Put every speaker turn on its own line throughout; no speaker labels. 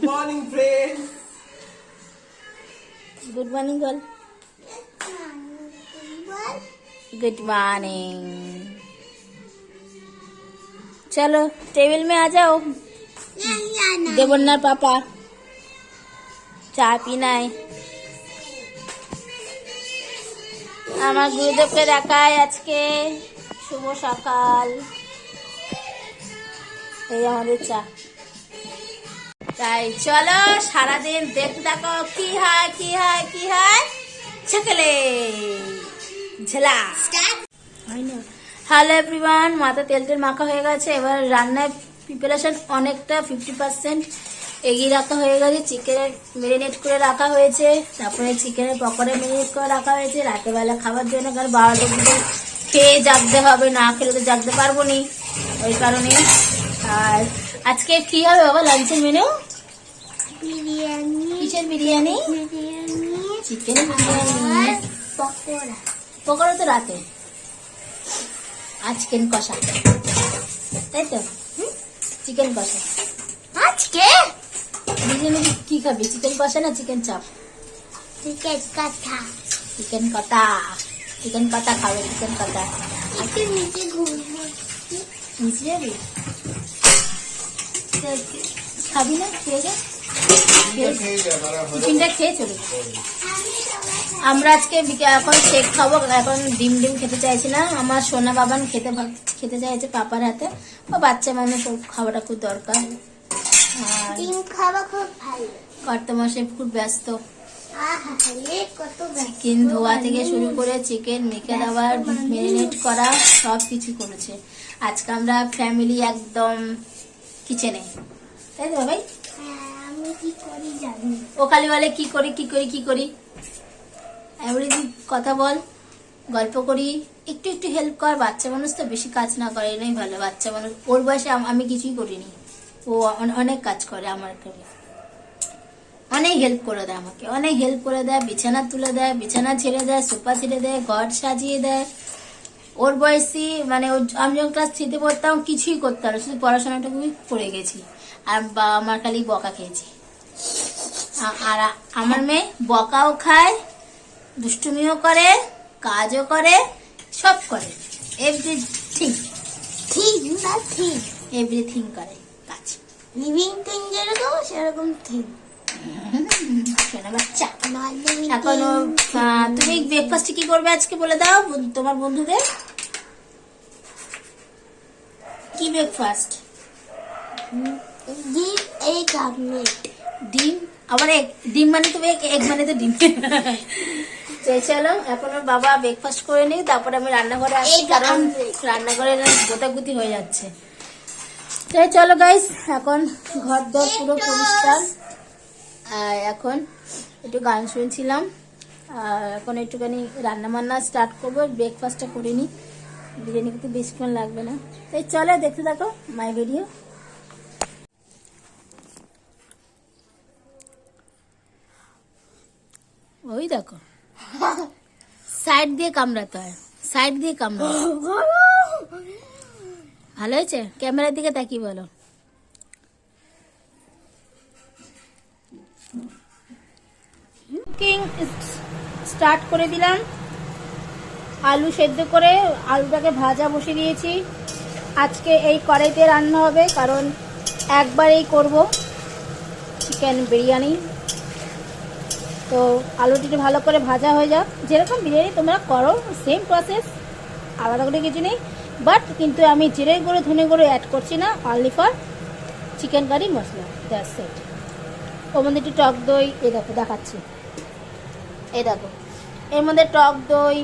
morning, friends.
Good morning বল good morning चलो table में आ जाओ देवन्नार पापा চা পিনাই আমার গুরুদেবকে দেখায় আজকে শুভ সকাল এই আমাদের চা তাই চলো সারাদিন দেখতে থাকো। কি হয় কি হয় কি হয়? ছেকলে। ঝেলা। হ্যালো এভরিওয়ান মাথা তেল তেল মাখা হয়ে গেছে। এবার রান্নার প্রিপারেশন অনেকটা ফিফটি পার্সেন্ট এগিয়ে রাখা হয়ে গেছে। চিকেনের মেরিনেট করে রাখা হয়েছে। তারপরে চিকেনের পকোড়া মেরিনেট করে রাখা হয়েছে। রাতেরবেলা খাবার জন্য কারণ বারোটার দিকে খেয়ে জাগতে হবে, না খেলে তো জাগতে পারব নি। ওই কারণে আর আজকে কী হবে বাবা? লাঞ্চের মেনু
বিরিয়ানি
কিসের বিরিয়ানি চিকেন বিরিয়ানি
পকোড়া।
পকোড়া তো রাতে। আর চিকেন কষা। তাই তো? চিকেন কষা।
আজকে?
বিরিয়ানি কি খাবি? চিকেন কষা না চিকেন চাপ
চিকেন কাঠা
চিকেন কটা চিকেন কটা খাবে চিকেন কটা
একটু নিচে ঘুরবো
নিচে যাবি খাবি না? খেয়ে টিফিনটা খেয়ে চলে আমরা আজকে এখন শেক খাব এখন ডিম ডিম খেতে চাইছি না। আমার সোনা বাবান খেতে খেতে চাইছে পাপার হাতে। ও বাচ্চা মানুষ ওর খাওয়াটা খুব দরকার।
ডিম খাওয়া খুব ভালো।
কর্তমাসে খুব ব্যস্ত। চিকেন ধোয়া থেকে শুরু করে চিকেন মেখে দেওয়ার ম্যারিনেট করা সব কিছু করেছে। আজকে আমরা ফ্যামিলি একদম কিচেনে তাই তো ভাই
হ্যাঁ, আমি কি করি জানি
বলে, কি করি কি করি কি করি? এভরিদিন কথা বল, গল্প করি, একটু একটু হেল্প কর। বাচ্চা মানুষ তো বেশি কাজ না করে, এটাই ভালো। বাচ্চা মানুষ, ওর বয়সে আমি কিছুই করিনি। ও অন- অনেক কাজ করে আমার থেকে অনেক হেল্প করে দেয় আমাকে। অনেক হেল্প করে দেয়, বিছানা তুলে দেয়, বিছানা ছেড়ে দেয়, সোফা ছেড়ে দেয়, ঘর সাজিয়ে দেয়। ওর বয়সী মানে আমি যখন ক্লাস থ্রিতে পড়তাম, কিছুই করতাম শুধু পড়াশোনাটুকুই করে গেছি। আর বাবা মার খালি বকা খেয়েছি। আর আমার মেয়ে বকাও খায় দুষ্টুমিও করে কাজও করে সব করে। এভরিথিং
ঠিক। না ঠিক?
এভরিথিং করে কাজ।
লিভিং থিং যেরকম সেরকম
বাচ্চা? এখন তুমি ব্রেকফাস্টে কি করবে আজকে বলে দাও তোমার বন্ধুদের? কি ব্রেকফাস্ট
ডিম এই কাপমেট
ডিম? আবার এক ডিম মানে তো এক মানে তো ডিম। তো চলো এখন বাবা ব্রেকফাস্ট করে নিই তারপরে আমি রান্নাঘরে আসি কারণ রান্নাঘরে গোতাগুতি হয়ে যাচ্ছে। তো চলো গাইস এখন ঘর দর পুরো পরিষ্কার। আর এখন একটু গান শুনছিলাম। আর এখন একটুখানি রান্না বান্না স্টার্ট করব ব্রেকফাস্টটা করে নিই। বিরিয়ানি কিন্তু বেশিক্ষণ লাগবে না। তাই চলো দেখতে থাকো মাই ভিডিও ওই দেখো। সাইড দিয়ে কামড়াতে হয়। সাইড দিয়ে কামড়াতে ভালো হয়েছে? ক্যামেরার দিকে তাকিয়ে বলো। কুকিং স্টার্ট করে দিলাম। আলু সেদ্ধ করে আলুটাকে ভাজা বসিয়ে দিয়েছি। আজকে এই কড়াইতে রান্না হবে, কারণ একবারেই করব। চিকেন বিরিয়ানি। তো আলুটি ভালো করে ভাজা হয়ে যাক। যেরকম বিরিয়ানি তোমরা করো সেম প্রসেস আলাদা করে কিছু নেই। বাট কিন্তু আমি জিরে গুঁড়ো, ধনে গুঁড়ো অ্যাড করছি না only for chicken curry masala. That's set ওর মধ্যে একটু টক দই এ দেখো, দেখাচ্ছি। এই দেখো। এর মধ্যে টক দই,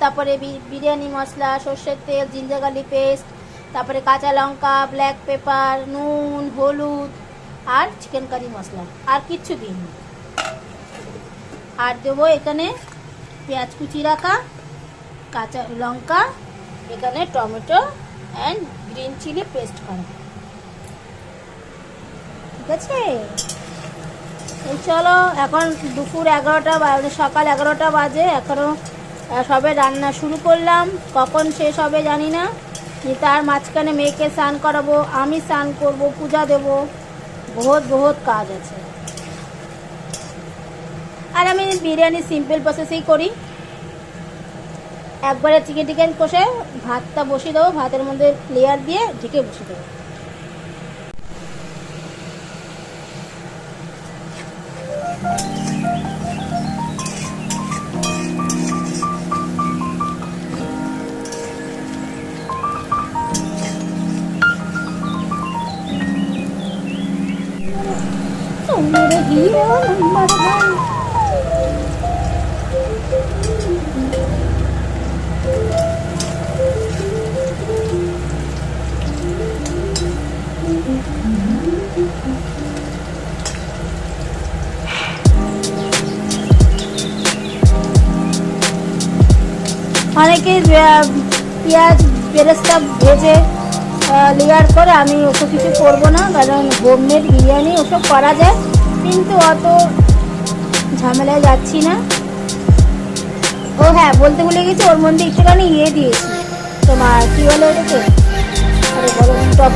তারপরে বিরিয়ানি মশলা, সর্ষের তেল, জিঞ্জার গার্লিক পেস্ট, তারপরে কাঁচা লঙ্কা ব্ল্যাক পেপার নুন, হলুদ, আর চিকেন কারি মশলা। আর কিচ্ছু দিইনি। আর দেবো এখানে পেঁয়াজ কুচি রাখা, কাঁচা লঙ্কা, এখানে tomato and green chilli paste করা। ঠিক আছে? এই চলো, এখন দুপুর এগারোটা বা- সকাল এগারোটা বাজে এখনও সবে রান্না শুরু করলাম। কখন শেষ হবে জানি না। তার মাঝখানে মেয়েকে স্নান করাবো, আমি স্নান করব, পূজা দেব। বহুত বহুত কাজ আছে। আর আমি বিরিয়ানি সিম্পল প্রসেসেই করি। একবারে চিকেন টিকেন কষে ভাতটা বসিয়ে দেবো, ভাতের মধ্যে লেয়ার দিয়ে ঢেকে বসিয়ে দেবো। পেঁয়াজ বেরেস্তা ভেজে লেয়ার করে আমি ওসব কিছু করব না, কারণ হোমমেড বিরিয়ানি ওসব করা যায়, কিন্তু অত ঝামেলায় যাচ্ছি না। ও হ্যাঁ বলতে ভুলে গেছি, ওর মধ্যে একটুখানি ইয়ে দিয়েছি। তোমার কী হলো ওটাকে? আরে বলো টপ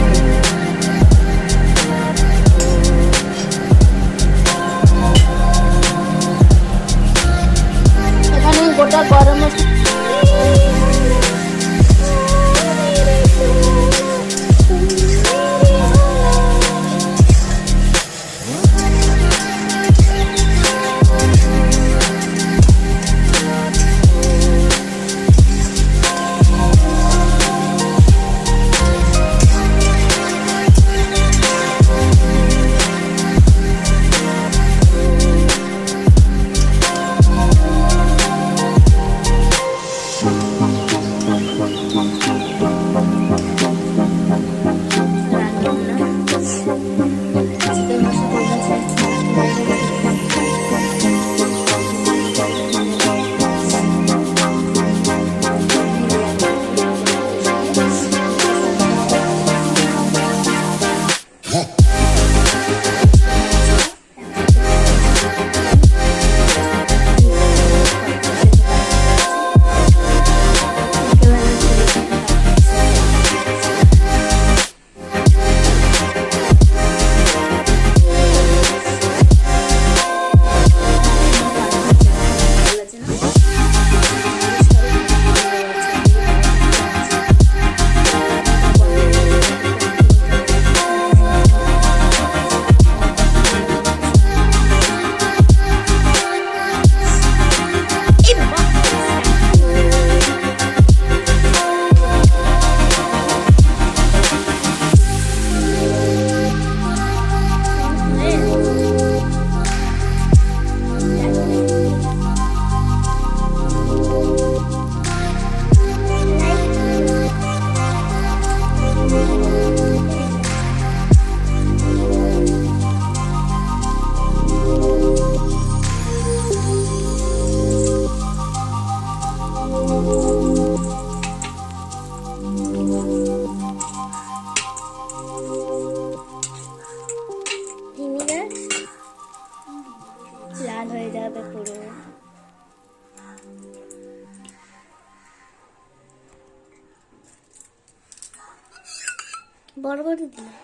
করে দিলাম।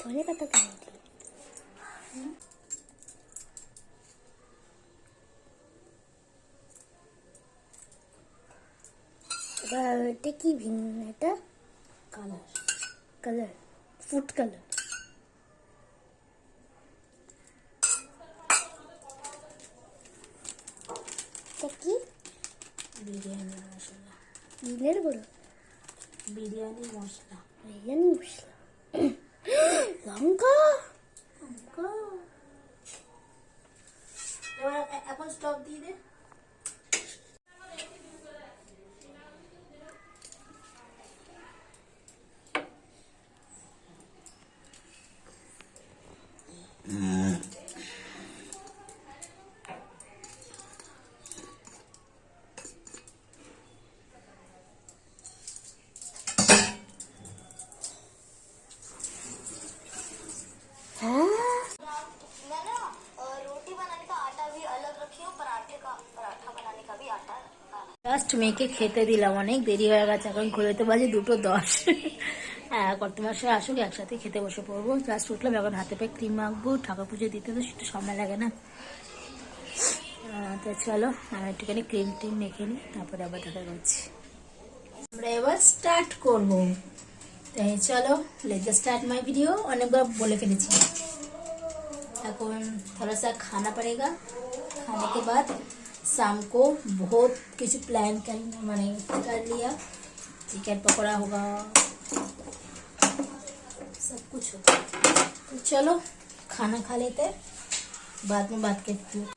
ধনে পাতা কেন দিলি? এবার এটা কি ভিন্ন? এটা কালার কালার ফুড কালার এটা কি
বিরিয়ানি মশলা
দিনের বলো
বিরিয়ানি মশলা
বিরিয়ানি মশলা লঙ্কা
লঙ্কা এখন স্টপ দিয়ে দে
ফার্স্ট
মেয়েকে খেতে দিলাম, অনেক দেরি হয়ে গেছে, এখন ঘুরেতে বাজে দুটো দশ। হ্যাঁ কত মাসে আসুক, একসাথে খেতে বসে পড়ব। জাস্ট উঠলাম, এখন হাতে পায়ে ক্রিম মাখবো ঠাকুর পুজো দিতে তো একটু সময় লাগে না। তো চলো, আমি একটুখানি ক্রিম টিম মেখে নিই, তারপরে আবার দেখা করছি। আমরা এবার স্টার্ট করব। তাই চলো লেজার স্টার্ট মাই ভিডিও অনেকবার বলে ফেলেছি। এখন থোড়া সা খানা পড়েগা খানা কে বাদ शाम को बहुत कुछ प्लान कर मैंने कर लिया। चिकन पकौड़ा होगा। सब कुछ होगा। तो चलो, खाना खा लेते हैं। बाद में बात करती हूँ।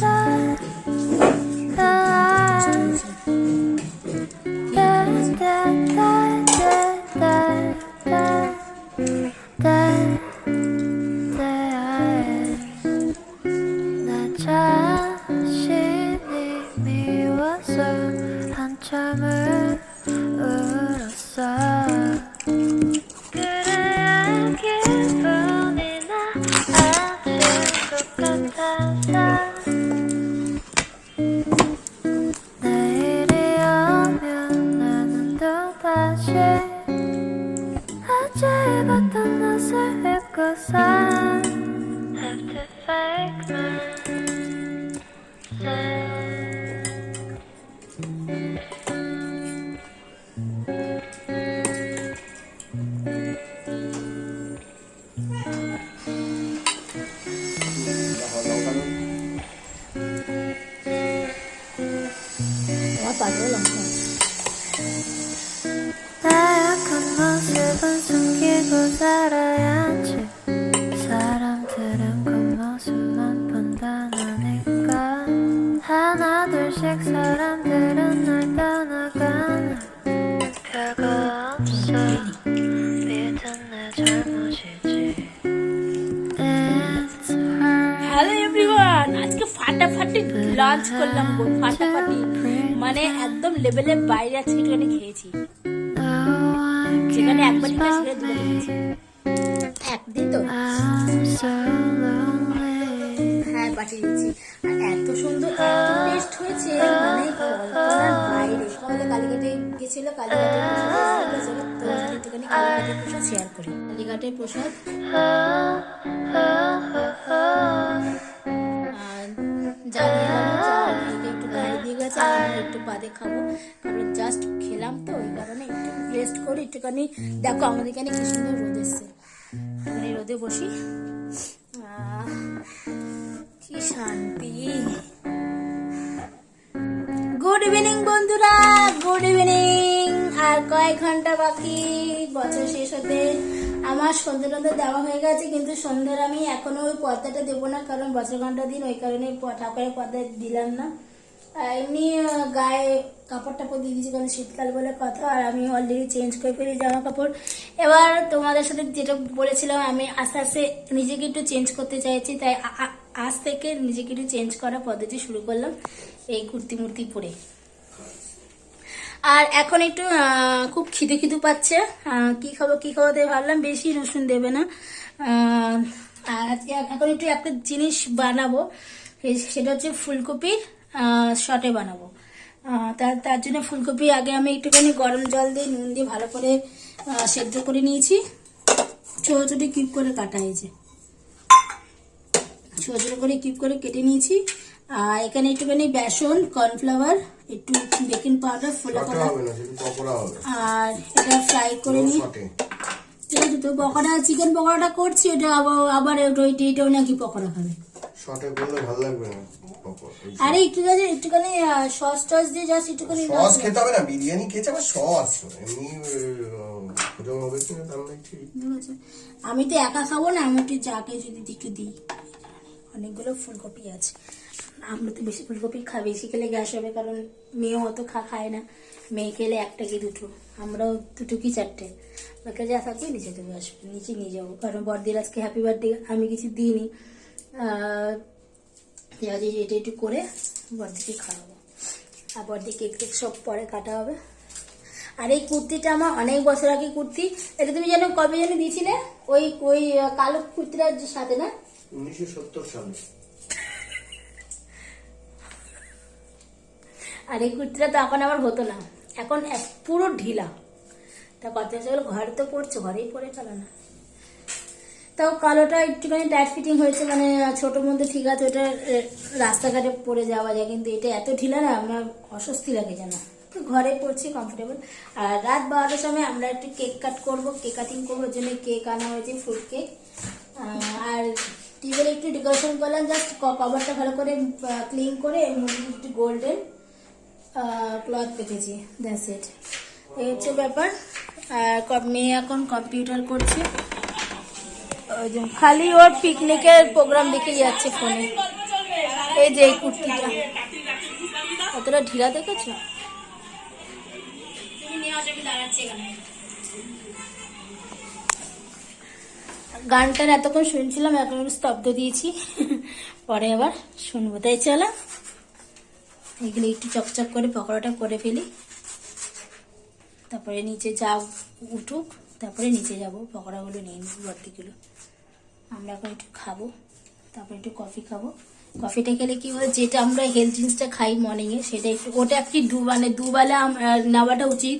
star. perfect
হ্যালো এভরিওয়ান আজকে ফাটাফাটি লাঞ্চ করলাম গো, ফাটাফাটি। মানে একদম লেভেলের বাইরে আজকে একটুখানি খেয়েছি। একবার সেখানে দুবার খেয়েছি। একদিন তো। হ্যাঁ পাঠিয়ে দিচ্ছি আর এত সুন্দর টেস্ট হয়েছে। মানে কল্পনার বাইরে। সবাই কালীঘাটে গেছিল প্রসাদ শেয়ার কালীঘাটের প্রসাদ। একটু বাদে খাব। কারণ জাস্ট খেলাম তো, ওই কারণে একটু রেস্ট করি, একটুখানি। দেখো, আমাদের এখানে কি সুন্দর রোদ এসছে। এখানে রোদে বসি। কি শান্তি। গুড ইভিনিং বন্ধুরা। গুড ইভিনিং আর কয়েক ঘণ্টা বাকি, বছর শেষ হতে। আমার সন্ধ্যে টন্ধে দেওয়া হয়ে গেছে, কিন্তু সন্ধ্যের আমি এখনও ওই পর্দাটা দেবো না, কারণ বছর ঘণ্টা দিন, ওই কারণে ঠাকুরের পর্দা দিলাম না। এমনি গায়ে কাপড় টাপড় দিয়ে দিয়েছি, কারণ শীতকাল বলে কথা, আর আমি অলরেডি চেঞ্জ করে ফেলি জামা কাপড় এবার তোমাদের সাথে যেটা বলেছিলাম, আমি আস্তে আস্তে নিজেকে একটু চেঞ্জ করতে চাইছি, তাই আজ থেকে নিজেকে একটু চেঞ্জ করা পদ্ধতি শুরু করলাম, এই কুর্তি মূর্তি পরে। আর এখন একটু খুব খিদে খিদু পাচ্ছে। কি খাব কি খাব তাই ভাবলাম বেশি রসুন দেবে না। আর এখন একটু একটা জিনিস বানাবো। সেটা হচ্ছে ফুলকপির শটে বানাবো। তার তার জন্য ফুলকপি আগে আমি একটুখানি গরম জল দিয়ে, নুন দিয়ে ভালো করে সেদ্ধ করে নিয়েছি। ছোটো ছোটো কিউব করে কাটা হয়েছে। ছোটো ছোটো করে কিউব করে কেটে নিয়েছি। আর এখানে একটুখানি বেসন কর্নফ্লাওয়ার একটু বেকিং পাউডার ফোলা করা আর এটা ফ্রাই করে নিই। ঠিক আছে তো পকোড়া চিকেন পকোড়াটা করছি ওটা আবার ওইটা এটাও নাকি পকোড়া খাবে।
শর্টে করলে ভালো লাগবে না
আরে একটু একটুখানি সস টস দিয়ে জাস্ট একটুখানি
সস খেতে হবে না বিরিয়ানি খেয়েছে আবার সস এমনি হবে কিনা তার নাই ঠিক।
ঠিক আমি তো একা খাব না আমি একটু যাকে যদি একটু দিই। অনেকগুলো ফুলকপি আছে। আমরা তো বেশি ফুলকপি খা বেশি খেলে গ্যাস হবে, কারণ মেয়েও অত খা, খায় না। মেয়ে খেলে একটা কি দুটো? আমরাও দুটো কি চারটে? বাকি যা থাকবে নিচে তুমি আসবে, নিচে নিয়ে যাব। কারণ বড়দির আজকে হ্যাপি বার্থডে আমি কিছু দিইনি। এটা একটু করে বড়দিকে খাওয়াবো। আর বড়দি কেক টেক সব পরে কাটা হবে। আর এই কুর্তিটা আমার অনেক বছর আগে কুর্তি, এটা তুমি জানো কবে জানো দিয়েছিলে? ওই ওই কালো কুর্তিটার সাথে না?
উনিশশো সত্তর সালে।
আর এই কুর্তিটা তো এখন আমার হতো না। এখন পুরো ঢিলা। তা কথা হচ্ছে ঘরে তো পড়ছো ঘরেই পরে চলো না। তাও কালোটা একটুখানি টাইট ফিটিং হয়েছে মানে ছোট মধ্যে ঠিক আছে ওটা রাস্তাঘাটে পরে যাওয়া যায়, কিন্তু এটা এত ঢিলা না, আমার অস্বস্তি লাগে যেন। তো ঘরে পড়ছি কমফোর্টেবল আর রাত বারোটার সময় আমরা একটু কেক কাট করব কেক কাটিং করব, ওর জন্য কেক আনা হয়েছে ফ্রুট কেক আর টিভিতে একটু ডেকোরেশন করলাম জাস্ট কভারটা ভালো করে ক্লিন করে একটু গোল্ডেন ক্লথ পেতেছি দ্যাটস ইট এই হচ্ছে ব্যাপার। আর মেয়ে এখন কম্পিউটার করছে। খালি ওর পিকনিকের প্রোগ্রাম দেখে যাচ্ছে ফোনে এই যে এই কুর্তিটা। কতটা ঢিলা দেখেছ? গানটার এতক্ষণ শুনছিলাম এখন স্তব্ধ দিয়েছি। পরে আবার শুনব। তাই চলো। এগুলো একটু চকচক করে পকোড়াটা করে ফেলি। তারপরে নিচে যা উঠুক, তারপরে নিচে যাব, পকোড়াগুলো নিয়ে নিব ভর্তিগুলো। আমরা এখন একটু খাব, তারপরে একটু কফি খাব। কফিটা খেলে কি হয়, যেটা আমরা হেলথ ড্রিঙ্কসটা খাই মর্নিংয়ে সেটা একটু, ওটা একটি দু মানে দুবেলা নেওয়াটা উচিত।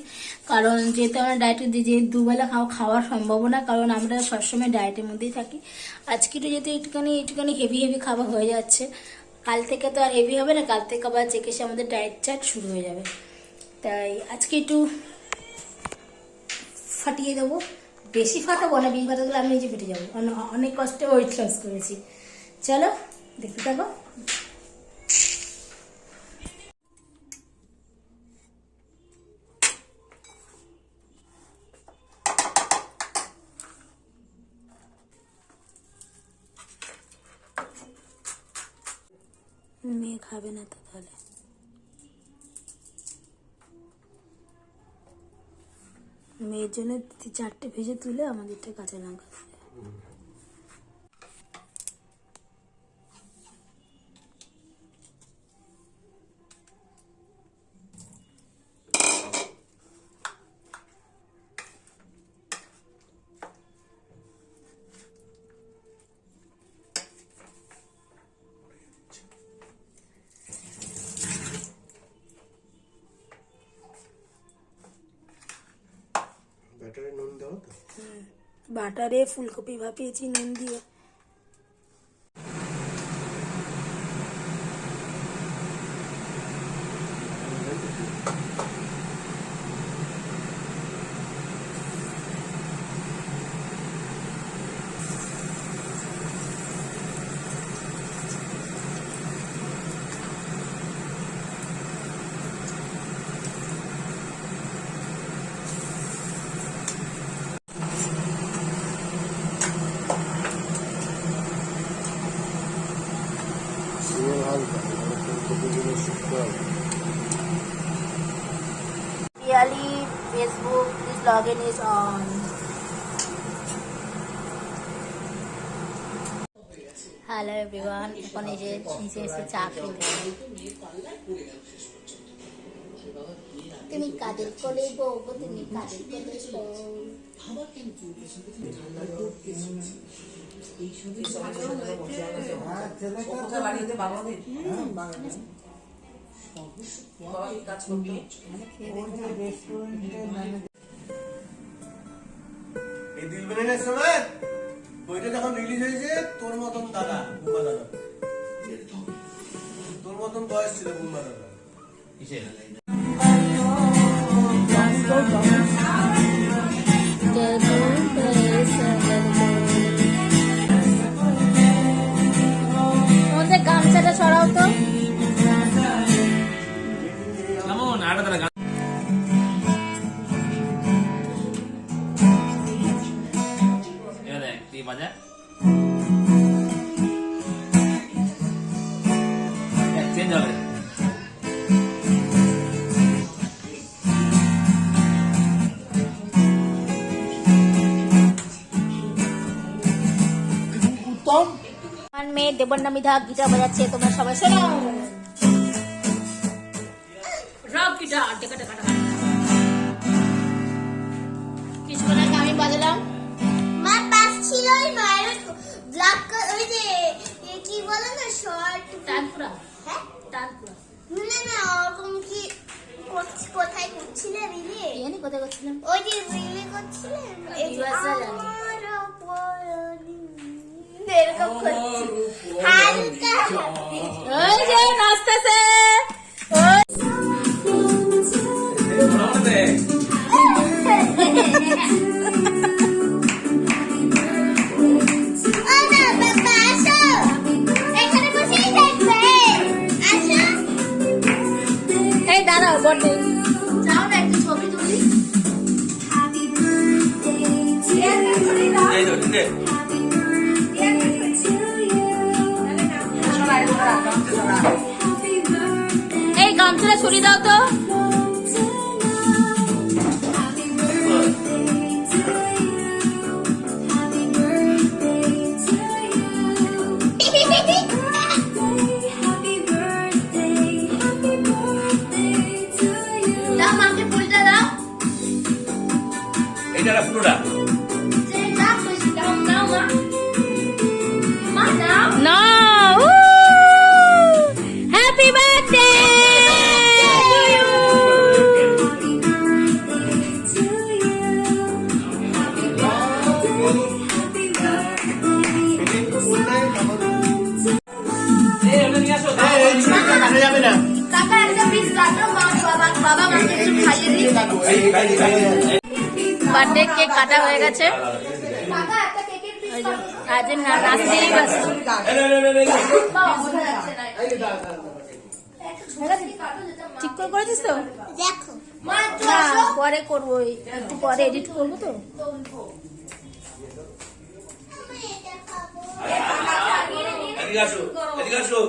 কারণ যেহেতু আমরা ডায়েটে দিই যে দুবেলা খাওয়া, খাওয়ার সম্ভাবনা, কারণ আমরা সবসময় ডায়েটের মধ্যেই থাকি। আজকে একটু যেহেতু একটুখানি একটুখানি হেভি হেভি খাবার হয়ে যাচ্ছে কাল থেকে তো আর হেভি হবে না, কাল থেকে আবার চেকেসে আমাদের ডায়েট চার্ট শুরু হয়ে যাবে। তাই আজকে একটু ফাটিয়ে দেবো। বেশি ফাটাবো না, বেশি ফাটাতে গেলে আমি নিজে ফেটে যাব। অনে- অনেক কষ্টে ওয়েট লস করেছি। চলো, দেখতে থাকো। খাবে না তো তাহলে? মেয়ের জন্য চারটে ভেজে তুলে আমাদেরটা কাঁচা লঙ্কা বাটারে ফুলকপি ভাপিয়েছি নুন দিয়ে
নুন হালকা মানে ফুলকপিগুলো শুকনো হবে
Piyali Facebook in is on hello everyone এখন এই যে নিচে এসে চা খেতে তুমি কাদের কোলে বউ তুমি কাদের কোলে বউ
এই দিলবেনের সময় বইটা যখন রিলিজ হয়েছে তোর মতন দাদা বুম্বা দাদা তোর মতন বয়স ছিল বুম্বা দাদা
গামছাটা ছড়াও তো। দেবন্নামিধা গিটার বাজাচ্ছে তোমরা সবাই শোনো। রক গিটার টেকা টেকা টেকা। কিছুক্ষণ আগে আমি বাজালাম।
মা পাস ছিল ওই মায়ের ব্ল্যাক ওই যে এ কি বলে না শর্ট
টানপুরা
হ্যাঁ?
টানপুরা
না না ওরকম কি কোথ- কোথায় করছিলে রিলে?
জানি কোথায় করছিলাম?
ওই যে রিলে করছিলে? এই
জানি।
অপরাধী। এরকম করছি হালকা
ওই যে নাচতেছে দাঁড়াও বটে
যাও না একটু ছবি তুলি
এই
গামছাটা ছড়িয়ে দাও তো।
না পুরোটা।
গেছে
কাকা একটা কেকের পিস
ওই যে আজ না ব্যস্ত
এই, এই, এই, এই, এই।
বাবা বোঝা যাচ্ছে না
ঠিক করে করেছিস তো পরে করব একটু পরে এডিট করব তো।
এদিকে আসো এদিকে আসো।